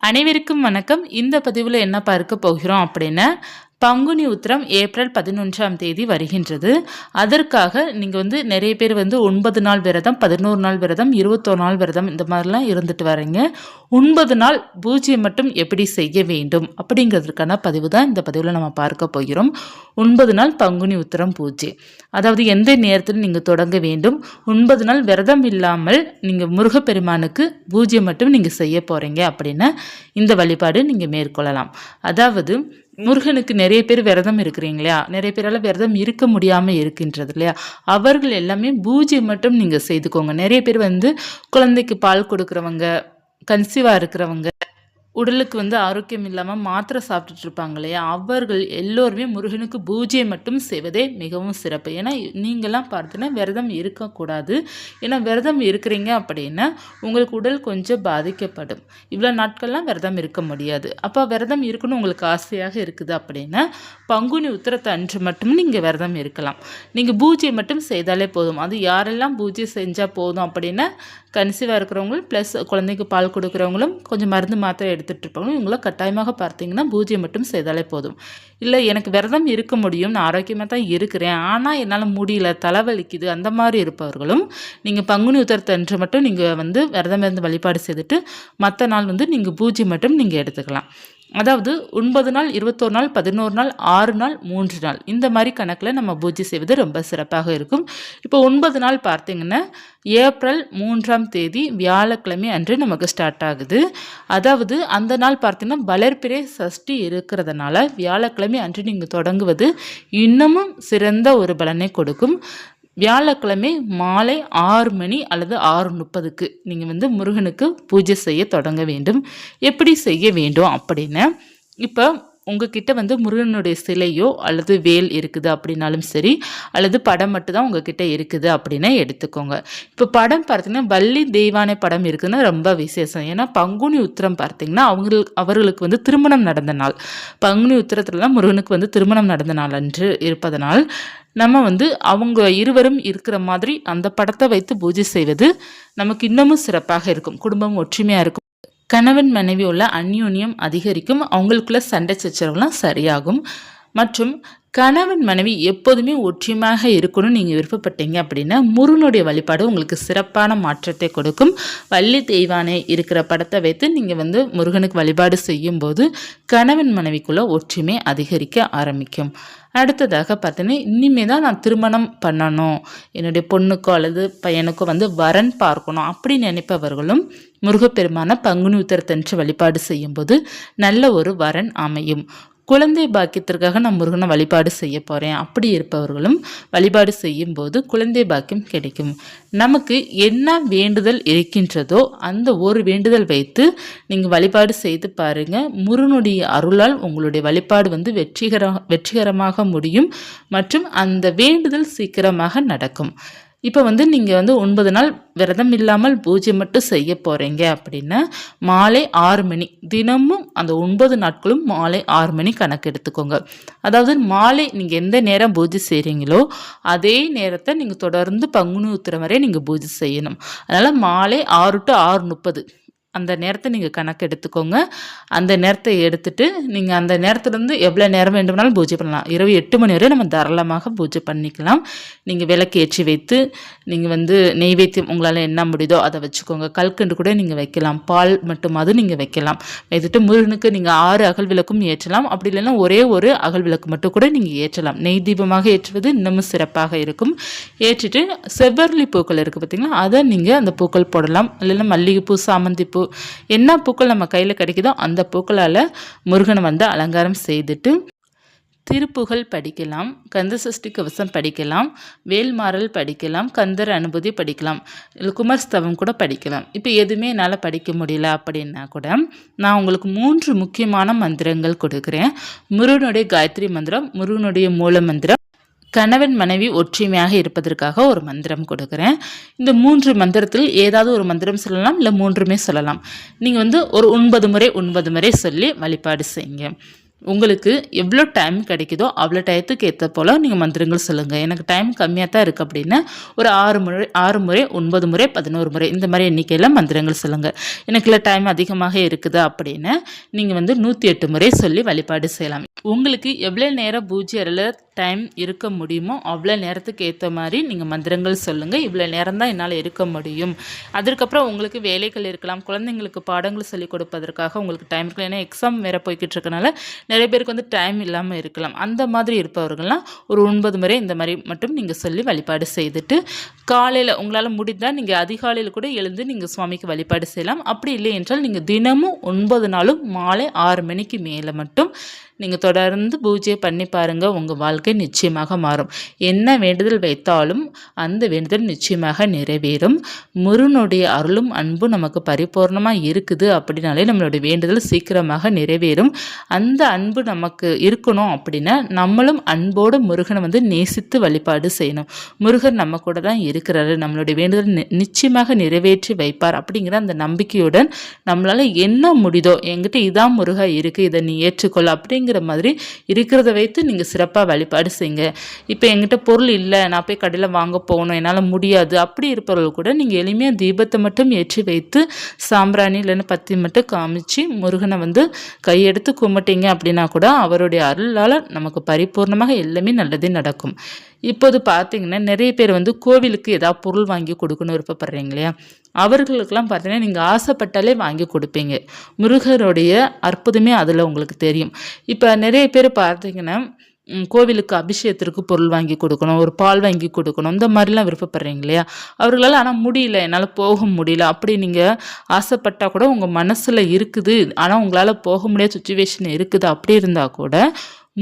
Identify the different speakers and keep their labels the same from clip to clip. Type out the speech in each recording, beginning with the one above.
Speaker 1: அனைவருக்கும் வணக்கம். இந்த பதிவில் என்ன பார்க்க போகிறோம் அப்படின்னா பங்குனி உத்திரம் ஏப்ரல் பதினொன்றாம் தேதி வருகின்றது. அதற்காக நீங்கள் வந்து நிறைய பேர் வந்து ஒன்பது நாள் விரதம் பதினோரு நாள் விரதம் இருபத்தோரு நாள் விரதம் இந்த மாதிரிலாம் இருந்துட்டு வரீங்க. ஒன்பது நாள் பூஜ்ஜியம் மட்டும் எப்படி செய்ய வேண்டும் அப்படிங்கிறதுக்கான பதிவு தான் இந்த பதிவில் நம்ம பார்க்க போகிறோம். ஒன்பது நாள் பங்குனி உத்திரம் பூஜை. அதாவது எந்த நேரத்தில் நீங்கள் தொடங்க வேண்டும். ஒன்பது நாள் விரதம் இல்லாமல் நீங்கள் முருகப்பெருமானுக்கு பூஜ்ஜியம் மட்டும் நீங்கள் செய்ய போகிறீங்க அப்படின்னா இந்த வழிபாடு நீங்கள் மேற்கொள்ளலாம். அதாவது முருகனுக்கு நிறைய பேர் விரதம் இருக்கிறீங்க இல்லையா நிறைய பேரால் விரதம் இருக்க முடியாமல் இருக்கின்றது இல்லையா? அவர்கள் எல்லாமே பூஜை மட்டும் நீங்கள் செய்துக்கோங்க. நிறைய பேர் வந்து குழந்தைக்கு பால் கொடுக்குறவங்க கன்சீவாக இருக்கிறவங்க உடலுக்கு வந்து ஆரோக்கியம் இல்லாமல் மாத்திரை சாப்பிட்டுட்டு இருப்பாங்க இல்லையா? அவர்கள் எல்லோருமே முருகனுக்கு பூஜை மட்டும் செய்வதே மிகவும் சிறப்பு. ஏன்னா நீங்களாம் பார்த்தீங்கன்னா விரதம் இருக்கக்கூடாது. ஏன்னா விரதம் இருக்கிறீங்க அப்படின்னா உங்களுக்கு உடல் கொஞ்சம் பாதிக்கப்படும். இவ்வளோ நாட்கள்லாம் விரதம் இருக்க முடியாது. அப்போ விரதம் இருக்கணும் உங்களுக்கு ஆசையாக இருக்குது அப்படின்னா பங்குனி உத்திரத்தை அன்று மட்டும் நீங்கள் விரதம் இருக்கலாம். நீங்கள் பூஜை மட்டும் செய்தாலே போதும். அது யாரெல்லாம் பூஜை செஞ்சால் போதும் அப்படின்னா கன்சீவாக இருக்கிறவங்களும் ப்ளஸ் குழந்தைக்கு பால் கொடுக்குறவங்களும் கொஞ்சம் மருந்து மாத்திரை எடுத்து இருப்பாங்களும் இவங்கள கட்டாயமாக பார்த்தீங்கன்னா பூஜை மட்டும் செய்தாலே போதும். இல்லை எனக்கு விரதம் இருக்க முடியும் நான் ஆரோக்கியமாக தான் இருக்கிறேன் ஆனால் என்னால் முடியல தலைவலிக்குது அந்த மாதிரி இருப்பவர்களும் நீங்கள் பங்குனி உத்தரத்தன்று மட்டும் நீங்கள் வந்து விரதம் இருந்து வழிபாடு செய்துட்டு மற்ற நாள் வந்து நீங்கள் பூஜை மட்டும் நீங்கள் எடுத்துக்கலாம். அதாவது ஒன்பது நாள் இருபத்தோரு நாள் பதினோரு நாள் ஆறு நாள் மூன்று நாள். இந்த மாதிரி கணக்கில் நம்ம பூஜை செய்வது ரொம்ப சிறப்பாக இருக்கும். இப்போ ஒன்பது நாள் பார்த்திங்கன்னா ஏப்ரல் மூன்றாம் தேதி வியாழக்கிழமை அன்று நமக்கு ஸ்டார்ட் ஆகுது. அதாவது அந்த நாள் பார்த்திங்கன்னா வளர்ப்பிறை சஷ்டி இருக்கிறதுனால வியாழக்கிழமை அன்று நீங்கள் தொடங்குவது இன்னமும் சிறந்த ஒரு பலனை கொடுக்கும். வியாழக்கிழமை மாலை ஆறு மணி அல்லது ஆறு முப்பதுக்கு நீங்கள் வந்து முருகனுக்கு பூஜை செய்ய தொடங்க வேண்டும். எப்படி செய்ய வேண்டும் அப்படின்னு. இப்போ உங்ககிட்ட வந்து முருகனுடைய சிலையோ அல்லது வேல் இருக்குது அப்படின்னாலும் சரி அல்லது படம் மட்டும்தான் உங்ககிட்ட இருக்குது அப்படின்னா எடுத்துக்கோங்க. இப்போ படம் பார்த்தீங்கன்னா வள்ளி தெய்வானை படம் இருக்குதுன்னா ரொம்ப விசேஷம். ஏன்னா பங்குனி உத்திரம் பார்த்தீங்கன்னா அவங்களுக்கு அவர்களுக்கு வந்து திருமணம் நடந்த நாள். பங்குனி உத்திரத்தில் தான் முருகனுக்கு வந்து திருமணம் நடந்த நாள் அன்று இருப்பதனால் நம்ம வந்து அவங்க இருவரும் இருக்கிற மாதிரி அந்த படத்தை வைத்து பூஜை செய்வது நமக்கு இன்னமும் சிறப்பாக இருக்கும். குடும்பம் ஒற்றுமையாக இருக்கும். கணவன் மனைவி உள்ள அந்யூன்யம் அதிகரிக்கும். அவங்களுக்குள்ள சண்டை சச்சரவுலாம் சரியாகும். மற்றும் கணவன் மனைவி எப்போதுமே ஒற்றுமையாக இருக்கணும்னு நீங்கள் விருப்பப்பட்டீங்க அப்படின்னா முருகனுடைய வழிபாடு உங்களுக்கு சிறப்பான மாற்றத்தை கொடுக்கும். வள்ளி தெய்வானை இருக்கிற படத்தை வைத்து நீங்கள் வந்து முருகனுக்கு வழிபாடு செய்யும்போது கணவன் மனைவிக்குள்ள ஒற்றுமை அதிகரிக்க ஆரம்பிக்கும். அடுத்ததாக பார்த்தீங்கன்னா இனிமே தான் நான் திருமணம் பண்ணணும். என்னுடைய பொண்ணுக்கோ அல்லது பையனுக்கோ வந்து வரன் பார்க்கணும் அப்படி நினைப்பவர்களும் முருகப்பெருமான பங்குனி உத்தரத்தன்று வழிபாடு செய்யும்போது நல்ல ஒரு வரன் அமையும். குழந்தை பாக்கியத்திற்காக நான் முருகனை வழிபாடு செய்ய போகிறேன் அப்படி இருப்பவர்களும் வழிபாடு செய்யும் போது குழந்தை பாக்கியம் கிடைக்கும். நமக்கு என்ன வேண்டுதல் இருக்கின்றதோ அந்த ஒரு வேண்டுதல் வைத்து நீங்கள் வழிபாடு செய்து பாருங்கள் முருகனுடைய அருளால் உங்களுடைய வழிபாடு வந்து வெற்றிகர வெற்றிகரமாக முடியும் மற்றும் அந்த வேண்டுதல் சீக்கிரமாக நடக்கும். இப்போ வந்து நீங்கள் வந்து ஒன்பது நாள் விரதம் இல்லாமல் பூஜை மட்டும் செய்ய போகிறீங்க அப்படின்னா மாலை ஆறு மணி. தினமும் அந்த ஒன்பது நாட்களும் மாலை ஆறு மணி கணக்கு எடுத்துக்கோங்க. அதாவது மாலை நீங்கள் எந்த நேரம் பூஜை செய்கிறீங்களோ அதே நேரத்தை நீங்கள் தொடர்ந்து பங்குனி உத்திரம் வரை நீங்கள் பூஜை செய்யணும். அதனால் மாலை ஆறு டு ஆறு முப்பது. அந்த நேரத்தை நீங்கள் கணக்கு எடுத்துக்கோங்க. அந்த நேரத்தை எடுத்துட்டு நீங்கள் அந்த நேரத்துலேருந்து எவ்வளோ நேரம் வேண்டுமானாலும் பூஜை பண்ணலாம். இரவு எட்டு மணி வரை நம்ம தாராளமாக பூஜை பண்ணிக்கலாம். நீங்கள் விளக்கு ஏற்றி வைத்து நீங்கள் வந்து நெய்வேத்தியம் உங்களால் என்ன முடியுதோ அதை வச்சுக்கோங்க. கல்கண்டு கூட நீங்கள் வைக்கலாம். பால் மட்டுமாவது நீங்கள் வைக்கலாம். வைத்துட்டு முருகனுக்கு நீங்கள் ஆறு அகல் விளக்கும் ஏற்றலாம். அப்படி இல்லைன்னா ஒரே ஒரு அகல் விளக்கு மட்டும் கூட நீங்கள் ஏற்றலாம். நெய் தீபமாக ஏற்றுவது இன்னமும் சிறப்பாக இருக்கும். ஏற்றிட்டு செவ்வரளி பூக்கள் இருக்குது பார்த்தீங்களா அதை நீங்கள் அந்த பூக்கள் போடலாம். இல்லைன்னா மல்லிகைப்பூ சாமந்தி பூ பூ என்ன பூக்கள் நம்ம கையில் கிடைக்குதோ அந்த பூக்களால் முருகனை வந்து அலங்காரம் செய்துட்டு திருப்புகழ் படிக்கலாம் கந்த சஷ்டி கவசம் படிக்கலாம் வேல்மாறல் படிக்கலாம் கந்தர் அனுபூதி படிக்கலாம் இல்லை குமர்ஸ்தவம் கூட படிக்கலாம். இப்போ எதுவுமே என்னால் படிக்க முடியல அப்படின்னா கூட நான் உங்களுக்கு மூன்று முக்கியமான மந்திரங்கள் கொடுக்குறேன். முருகனுடைய காயத்ரி மந்திரம் முருகனுடைய மூல மந்திரம் கணவன் மனைவி ஒற்றுமையாக இருப்பதற்காக ஒரு மந்திரம் கொடுக்குறேன். இந்த மூன்று மந்திரத்தில் ஏதாவது ஒரு மந்திரம் சொல்லலாம் இல்லை மூன்றுமே சொல்லலாம். நீங்கள் வந்து ஒரு ஒன்பது முறை ஒன்பது முறை சொல்லி வழிபாடு செய்யுங்க. உங்களுக்கு எவ்வளோ டைம் கிடைக்குதோ அவ்வளோ டயத்துக்கு ஏற்ற போல் நீங்கள் மந்திரங்கள் சொல்லுங்கள் எனக்கு டைம் கம்மியாக தான் இருக்குது அப்படின்னா ஒரு ஆறு முறை ஆறு முறை ஒன்பது முறை பதினோரு முறை இந்த மாதிரி எண்ணிக்கையில் மந்திரங்கள் சொல்லுங்கள் எனக்கு இல்லை டைம் அதிகமாக இருக்குது அப்படின்னு நீங்கள் வந்து நூற்றி எட்டு முறை சொல்லி வழிபாடு செய்யலாம். உங்களுக்கு எவ்வளோ நேரம் பூஜை அறையில் டைம் இருக்க முடியுமோ அவ்வளோ நேரத்துக்கு ஏற்ற மாதிரி நீங்கள் மந்திரங்கள் சொல்லுங்கள் இவ்வளோ நேரம் தான் என்னால் இருக்க முடியும். அதற்கப்புறம் உங்களுக்கு வேலைகள் இருக்கலாம். குழந்தைங்களுக்கு பாடங்கள் சொல்லிக் கொடுப்பதற்காக உங்களுக்கு டைம் இருக்கலாம் ஏன்னா எக்ஸாம் வேறு போய்கிட்டு இருக்கனால நிறைய பேருக்கு வந்து டைம் இல்லாமல் இருக்கலாம். அந்த மாதிரி இருப்பவர்கள்லாம் ஒரு ஒன்பது முறை இந்த மாதிரி மட்டும் நீங்கள் சொல்லி வழிபாடு செய்துட்டு காலையில் உங்களால் முடிந்தால் நீங்கள் அதிகாலையில் கூட எழுந்து நீங்கள் சுவாமிக்கு வழிபாடு செய்யலாம். அப்படி இல்லை என்றால் நீங்கள் தினமும் ஒன்பது நாளும் மாலை ஆறு மணிக்கு மேலே மட்டும் நீங்கள் தொடர்ந்து பூஜை பண்ணி பாருங்கள் உங்கள் வாழ்க்கை நிச்சயமாக மாறும். என்ன வேண்டுதல் வைத்தாலும் அந்த வேண்டுதல் நிச்சயமாக நிறைவேறும். முருனுடைய அருளும் அன்பும் நமக்கு பரிபூர்ணமாக இருக்குது. அப்படின்னாலே நம்மளுடைய வேண்டுதல் சீக்கிரமாக நிறைவேறும். அந்த அன்பு நமக்கு இருக்கணும் அப்படின்னா நம்மளும் அன்போடு முருகனை வந்து நேசித்து வழிபாடு செய்யணும். முருகன் நம்ம கூட தான் இருக்கிறாரு. நம்மளுடைய வேண்டுதல் நிச்சயமாக நிறைவேற்றி வைப்பார் அப்படிங்கிற அந்த நம்பிக்கையுடன் நம்மளால் என்ன முடியுதோ எங்கிட்ட இதான் முருகா இருக்குது இதை நீ ஏற்றுக்கொள் அப்படிங்கிற அப்படிங்கிற மாதிரி இருக்கிறத வைத்து நீங்கள் சிறப்பாக வழிபாடு செய்யுங்க. இப்போ எங்கிட்ட பொருள் இல்லை நான் போய் கடையில் வாங்க போகணும் என்னால் முடியாது அப்படி இருப்பவர்கள் கூட நீங்கள் எளிமையாக தீபத்தை மட்டும் ஏற்றி வைத்து சாம்பிராணி இல்லைன்னு பத்தி மட்டும் காமிச்சு முருகனை வந்து கையெடுத்து கும்பிட்டீங்க அப்படின்னா கூட அவருடைய அருளால் நமக்கு பரிபூர்ணமாக எல்லாமே நல்லதே நடக்கும். இப்போது பார்த்தீங்கன்னா நிறைய பேர் வந்து கோவிலுக்கு ஏதாவது பொருள் வாங்கி கொடுக்கணும் விருப்பப்படுறீங்க இல்லையா? அவர்களுக்கெல்லாம் பார்த்தீங்கன்னா நீங்கள் ஆசைப்பட்டாலே வாங்கி கொடுப்பீங்க. முருகருடைய அற்புதமே அதில் உங்களுக்கு தெரியும். இப்போ நிறைய பேர் பார்த்தீங்கன்னா கோவிலுக்கு அபிஷேகத்திற்கு பொருள் வாங்கி கொடுக்கணும் ஒரு பால் வாங்கி கொடுக்கணும் இந்த மாதிரிலாம் விருப்பப்படுறீங்க இல்லையா? அவர்களால் ஆனால் முடியல என்னால் போக முடியல அப்படி நீங்கள் ஆசைப்பட்டால் கூட உங்கள் மனசில் இருக்குது. ஆனால் உங்களால் போக முடியாத சுச்சுவேஷன் இருக்குது. அப்படி இருந்தால் கூட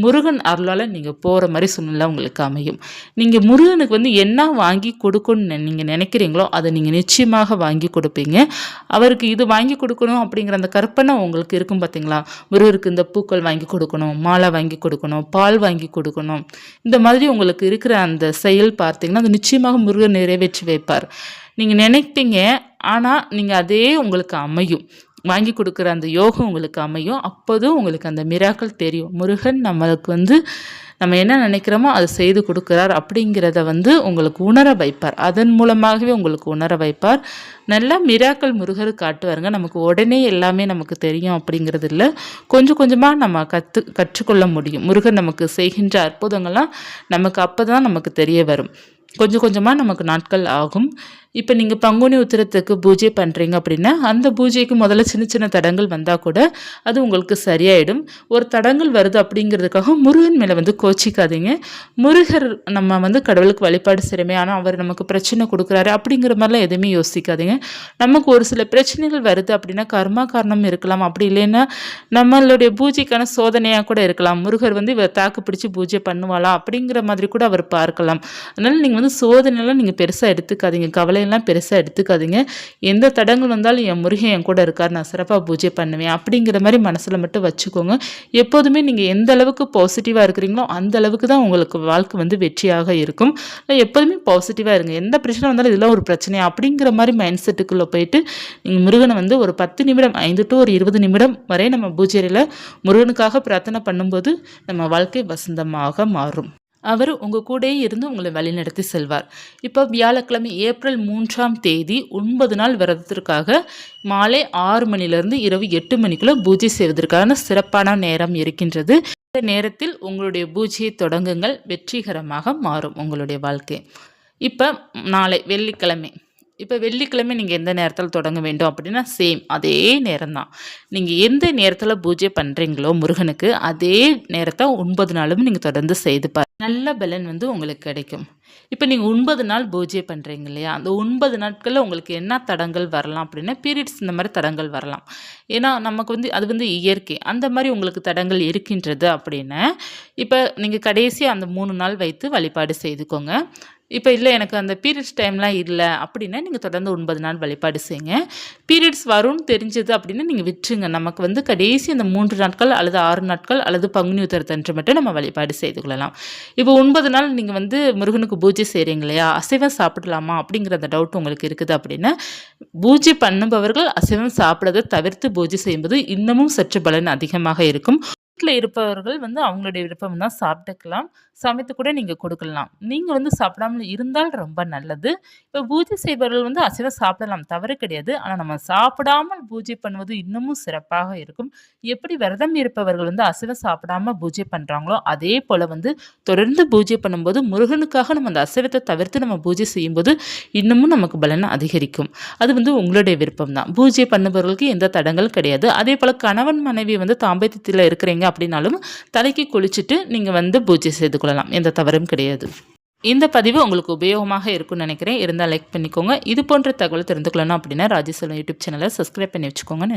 Speaker 1: முருகன் அருளால் நீங்கள் போகிற மாதிரி சூழ்நிலை உங்களுக்கு அமையும். நீங்கள் முருகனுக்கு வந்து என்ன வாங்கி கொடுக்கணும்னு நீங்கள் நினைக்கிறீங்களோ அதை நீங்கள் நிச்சயமாக வாங்கி கொடுப்பீங்க. அவருக்கு இது வாங்கி கொடுக்கணும் அப்படிங்கிற அந்த கற்பனை உங்களுக்கு இருக்கும் பார்த்தீங்களா முருகருக்கு இந்த பூக்கள் வாங்கி கொடுக்கணும் மாலை வாங்கி கொடுக்கணும் பால் வாங்கி கொடுக்கணும். இந்த மாதிரி உங்களுக்கு இருக்கிற அந்த செயல் பார்த்தீங்கன்னா அது நிச்சயமாக முருகன் நிறைவேற்றி வைப்பார். நீங்கள் நினைப்பீங்க ஆனால் நீங்கள் அதே உங்களுக்கு அமையும். வாங்கி கொடுக்குற அந்த யோகம் உங்களுக்கு அமையும். அப்போதும் உங்களுக்கு அந்த மிராக்கள் தெரியும். முருகன் நம்மளுக்கு வந்து நம்ம என்ன நினைக்கிறோமோ அதை செய்து கொடுக்குறார் அப்படிங்கிறத வந்து உங்களுக்கு உணர வைப்பார். அதன் மூலமாகவே உங்களுக்கு உணர வைப்பார். நல்லா மிராக்கள் முருகர் காட்டுவாருங்க. நமக்கு உடனே எல்லாமே நமக்கு தெரியும் அப்படிங்கிறது இல்லை கொஞ்சம் கொஞ்சமாக நம்ம கற்று கற்றுக்கொள்ள முடியும். முருகன் நமக்கு செய்கின்ற அற்புதங்கள்லாம் நமக்கு அப்போ தான் நமக்கு தெரிய வரும். கொஞ்சம் கொஞ்சமாக நமக்கு நாட்கள் ஆகும். இப்போ நீங்கள் பங்குனி உத்திரத்துக்கு பூஜை பண்ணுறீங்க அப்படின்னா அந்த பூஜைக்கு முதல்ல சின்ன சின்ன தடங்கள் வந்தால் கூட அது உங்களுக்கு சரியாயிடும். ஒரு தடங்கள் வருது அப்படிங்கிறதுக்காக முருகன் மேலே வந்து கோச்சிக்காதீங்க. முருகர் நம்ம வந்து கடவுளுக்கு வழிபாடு செய்கிறமே ஆனால் அவர் நமக்கு பிரச்சனை கொடுக்குறாரு அப்படிங்கிற மாதிரிலாம் எதுவுமே யோசிக்காதீங்க. நமக்கு ஒரு சில பிரச்சனைகள் வருது அப்படின்னா கர்மா காரணம் இருக்கலாம். அப்படி இல்லைன்னா நம்மளுடைய பூஜைக்கான சோதனையாக கூட இருக்கலாம். முருகர் வந்து இவர் தாக்கு பிடிச்சி பூஜை பண்ணுவாளா அப்படிங்கிற மாதிரி கூட அவர் பார்க்கலாம். அதனால் நீங்கள் வந்து சோதனையெல்லாம் நீங்கள் பெருசாக எடுத்துக்காதீங்க. கவலை எல்லாம் பெருசாக எடுத்துக்காதீங்க. எந்த தடங்கள் வந்தாலும் என் முருகன் என் கூட இருக்கார் நான் சிறப்பாக பூஜை பண்ணுவேன் அப்படிங்கிற மாதிரி மனசில் மட்டும் வச்சுக்கோங்க. எப்போதுமே நீங்கள் எந்த அளவுக்கு பாசிட்டிவாக இருக்கிறீங்களோ அந்த அளவுக்கு தான் உங்களுக்கு வாழ்க்கை வந்து வெற்றியாக இருக்கும். எப்போதுமே பாசிட்டிவாக இருங்க. எந்த பிரச்சனை வந்தாலும் இதெல்லாம் ஒரு பிரச்சனை அப்படிங்கிற மாதிரி மைண்ட் செட்டுக்குள்ளே போயிட்டு நீங்கள் முருகனை வந்து ஒரு பத்து நிமிடம் ஐந்து டு ஒரு இருபது நிமிடம் வரை நம்ம பூஜையில் முருகனுக்காக பிரார்த்தனை பண்ணும்போது நம்ம வாழ்க்கை வசந்தமாக மாறும். அவர் உங்கள் கூடயே இருந்து உங்களை வழிநடத்தி செல்வார். இப்போ வியாழக்கிழமை ஏப்ரல் மூன்றாம் தேதி ஒன்பது நாள் விரதத்திற்காக மாலை ஆறு மணிலேருந்து இரவு எட்டு மணிக்குள்ளே பூஜை செய்வதற்கான சிறப்பான நேரம் இருக்கின்றது. இந்த நேரத்தில் உங்களுடைய பூஜையை தொடங்குங்கள். வெற்றிகரமாக மாறும் உங்களுடைய வாழ்க்கை. இப்போ நாளை வெள்ளிக்கிழமை. இப்போ வெள்ளிக்கிழமை நீங்கள் எந்த நேரத்தில் தொடங்க வேண்டும் அப்படின்னா சேம் அதே நேரம் தான் நீங்கள் எந்த நேரத்தில் பூஜை பண்ணுறீங்களோ முருகனுக்கு அதே நேரத்தை ஒன்பது நாளும் நீங்கள் தொடர்ந்து செய்து பாரு நல்ல பலன் வந்து உங்களுக்கு கிடைக்கும். இப்போ நீங்கள் ஒன்பது நாள் பூஜை பண்ணுறீங்க இல்லையா? அந்த ஒன்பது நாட்களில் உங்களுக்கு என்ன தடங்கள் வரலாம் அப்படின்னா பீரியட்ஸ் இந்த மாதிரி தடங்கள் வரலாம். ஏன்னா நமக்கு வந்து அது வந்து இயற்கை. அந்த மாதிரி உங்களுக்கு தடங்கள் இருக்கின்றது அப்படின்னு இப்போ நீங்கள் கடைசியாக அந்த மூணு நாள் வைத்து வழிபாடு செய்துக்கோங்க. இப்போ இல்லை எனக்கு அந்த பீரியட்ஸ் டைம்லாம் இல்லை அப்படின்னா நீங்கள் தொடர்ந்து ஒன்பது நாள் வழிபாடு செய்யுங்க. பீரியட்ஸ் வரும்னு தெரிஞ்சது அப்படின்னா நீங்கள் விட்டுருங்க. நமக்கு வந்து கடைசி அந்த மூன்று நாட்கள் அல்லது ஆறு நாட்கள் அல்லது பங்குனி உத்தரத்தன்று மட்டும் நம்ம வழிபாடு செய்து கொள்ளலாம். இப்போ ஒன்பது நாள் நீங்கள் வந்து முருகனுக்கு பூஜை செய்கிறீங்க இல்லையா? அசைவம் சாப்பிடலாமா அப்படிங்கிற அந்த டவுட் உங்களுக்கு இருக்குது அப்படின்னா பூஜை பண்ணுபவர்கள் அசைவம் சாப்பிட்றதை தவிர்த்து பூஜை செய்யும்போது இன்னமும் சற்று பலன் அதிகமாக இருக்கும். வீட்டில் இருப்பவர்கள் வந்து அவங்களுடைய விருப்பம் தான் சாப்பிட்டுக்கலாம். சமைத்து கூட நீங்கள் கொடுக்கலாம். நீங்கள் வந்து சாப்பிடாமல் இருந்தால் ரொம்ப நல்லது. இப்போ பூஜை செய்பவர்கள் வந்து அசைவம் சாப்பிடலாம் தவறு கிடையாது. ஆனால் நம்ம சாப்பிடாமல் பூஜை பண்ணுவது இன்னமும் சிறப்பாக இருக்கும். எப்படி விரதம் இருப்பவர்கள் வந்து அசைவம் சாப்பிடாம பூஜை பண்ணுறாங்களோ அதே போல் வந்து தொடர்ந்து பூஜை பண்ணும்போது முருகனுக்காக நம்ம அந்த அசைவத்தை தவிர்த்து நம்ம பூஜை செய்யும்போது இன்னமும் நமக்கு பலன் அதிகரிக்கும். அது வந்து உங்களுடைய விருப்பம் தான். பூஜை பண்ணுபவர்களுக்கு எந்த தடங்கள் கிடையாது. அதே போல் கணவன் மனைவி வந்து தாம்பத்தியத்தில் இருக்கிறீங்க அப்படின்னாலும் தலைக்கு குளிச்சுட்டு நீங்கள் வந்து பூஜை செய்து கொள்ளலாம். எந்த தவறும் கிடையாது. இந்த பதிவு உங்களுக்கு உபயோகமாக இருக்கும்னு நினைக்கிறேன். இருந்தால் லைக் பண்ணிக்கோங்க. இது போன்ற தகவல் தெரிந்துக்கொள்ளணும் அப்படின்னா ராஜேஸ்வரன் யூடியூப் சேனலை சப்ஸ்கிரைப் பண்ணி வச்சுக்கோங்க. நன்றி.